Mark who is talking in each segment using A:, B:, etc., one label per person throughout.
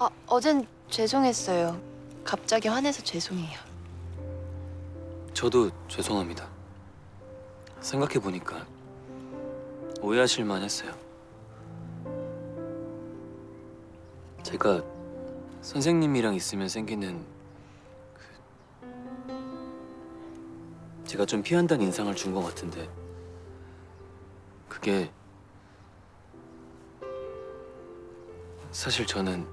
A: 아, 어젠 죄송했어요. 갑자기 화내서 죄송해요.
B: 저도 죄송합니다. 생각해 보니까 오해하실 만 했어요. 제가 선생님이랑 있으면 생기는 그 제가 좀 피한다는 인상을 준 것 같은데 그게 사실 저는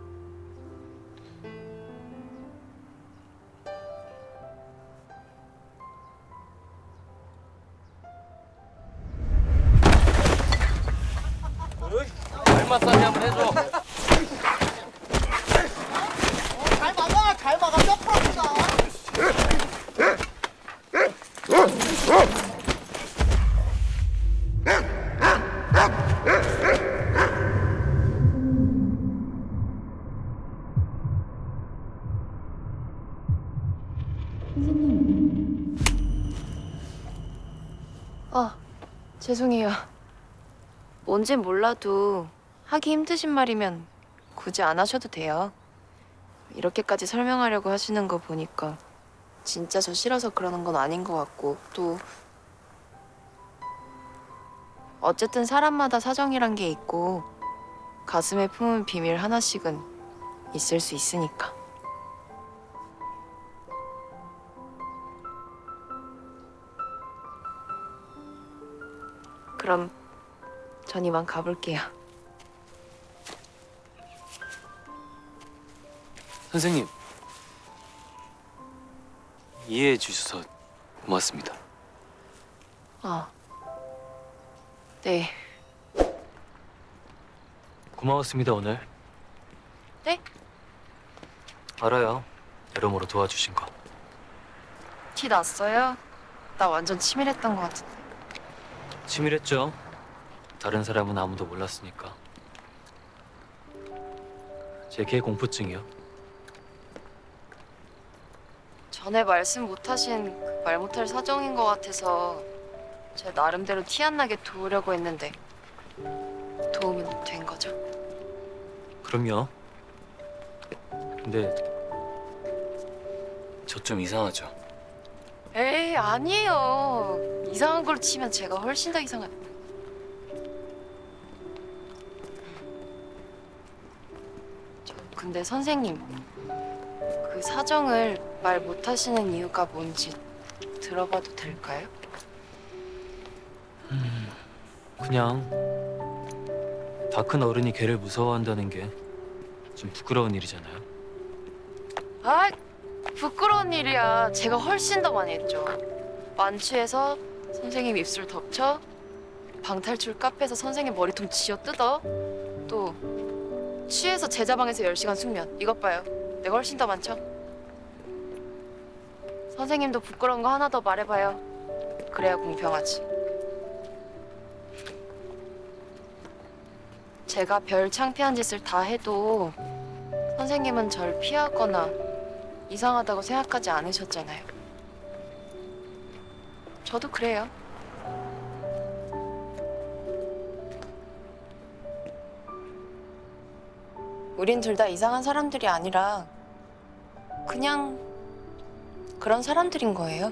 A: 죄송해요. 뭔진 몰라도 하기 힘드신 말이면 굳이 안 하셔도 돼요. 이렇게까지 설명하려고 하시는 거 보니까 진짜 저 싫어서 그러는 건 아닌 것 같고 또 어쨌든 사람마다 사정이란 게 있고 가슴에 품은 비밀 하나씩은 있을 수 있으니까. 그럼 전 이만 가볼게요.
B: 선생님 이해해 주셔서 고맙습니다.
A: 아, 네,
B: 고마웠습니다 오늘.
A: 네?
B: 알아요. 여러모로 도와주신 거.
A: 티 났어요? 나 완전 치밀했던 것 같은데.
B: 치밀했죠. 다른 사람은 아무도 몰랐으니까. 제개 공포증이요.
A: 전에 말씀 못하신 그말 못할 사정인 것 같아서 제 나름대로 티 안 나게 도우려고 했는데 도움이 된 거죠.
B: 그럼요. 근데 저 좀 이상하죠.
A: 에이 아니에요. 이상한 걸로 치면 제가 훨씬 더 이상한. 저 근데 선생님 그 사정을 말 못하시는 이유가 뭔지 들어봐도 될까요?
B: 그냥 다 큰 어른이 개를 무서워한다는 게 좀 부끄러운 일이잖아요.
A: 아 부끄러운 일이야. 제가 훨씬 더 많이 했죠. 만취해서 선생님 입술 덮쳐, 방탈출 카페에서 선생님 머리통 쥐어 뜯어, 또 취해서 제자 방에서 10시간 숙면. 이것 봐요. 내가 훨씬 더 많죠? 선생님도 부끄러운 거 하나 더 말해봐요. 그래야 공평하지. 제가 별 창피한 짓을 다 해도 선생님은 절 피하거나 이상하다고 생각하지 않으셨잖아요. 저도 그래요. 우린 둘 다 이상한 사람들이 아니라 그냥 그런 사람들인 거예요.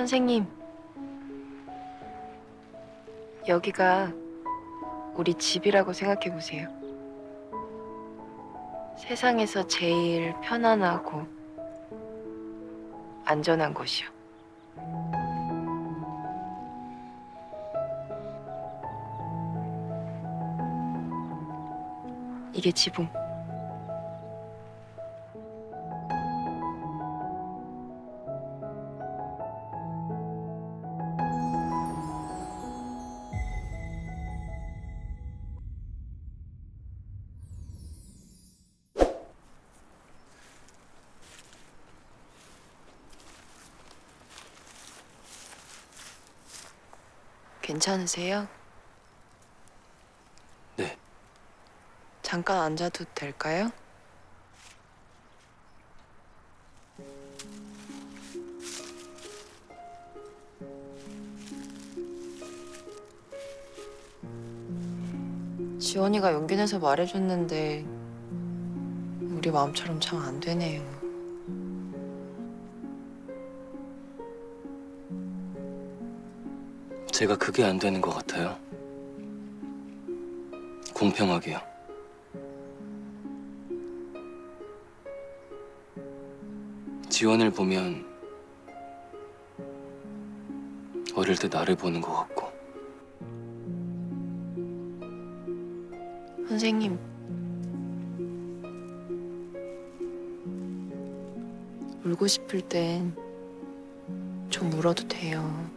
A: 선생님, 여기가 우리 집이라고 생각해 보세요. 세상에서 제일 편안하고 안전한 곳이요. 이게 지붕. 괜찮으세요?
B: 네.
A: 잠깐 앉아도 될까요? 지원이가 용기 내서 말해줬는데 우리 마음처럼 참 안 되네요.
B: 제가 그게 안 되는 것 같아요. 공평하게요. 지원을 보면 어릴 때 나를 보는 것 같고
A: 선생님. 울고 싶을 땐 좀 울어도 돼요.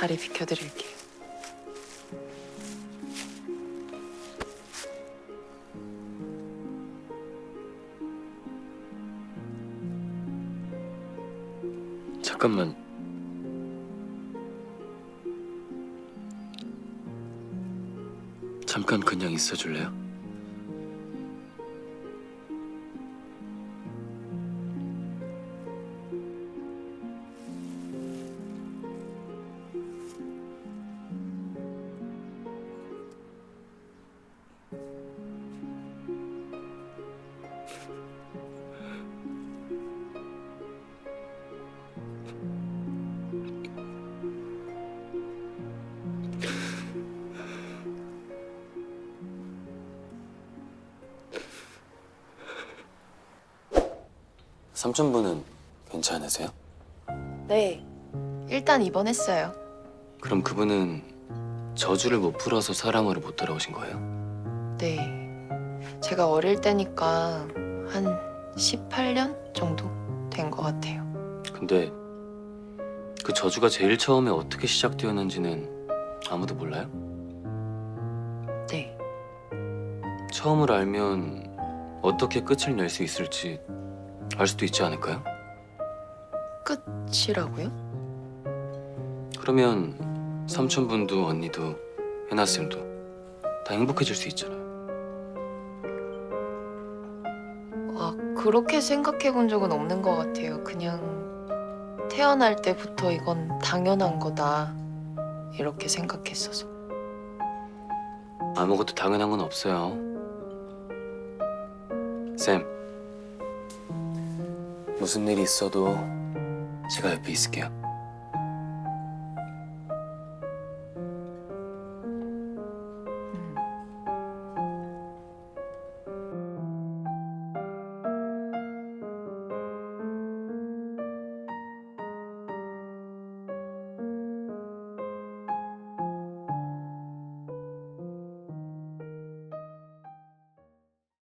A: 자리 비켜드릴게요.
B: 잠깐만 잠깐 그냥 있어 줄래요? 삼촌분은 괜찮으세요?
A: 네. 일단 입원했어요.
B: 그럼 그분은 저주를 못 풀어서 사랑으로 못 돌아오신 거예요?
A: 네. 제가 어릴 때니까 한 18년 정도 된 것 같아요.
B: 근데 그 저주가 제일 처음에 어떻게 시작되었는지는 아무도 몰라요?
A: 네.
B: 처음을 알면 어떻게 끝을 낼 수 있을지 알 수도 있지 않을까요?
A: 끝이라고요?
B: 그러면 삼촌분도 언니도 해나 쌤도 다 행복해질 수 있잖아요.
A: 아, 그렇게 생각해 본 적은 없는 것 같아요. 그냥 태어날 때부터 이건 당연한 거다. 이렇게 생각했어서.
B: 아무것도 당연한 건 없어요. 쌤, 무슨 일이 있어도 제가 옆에 있을게요.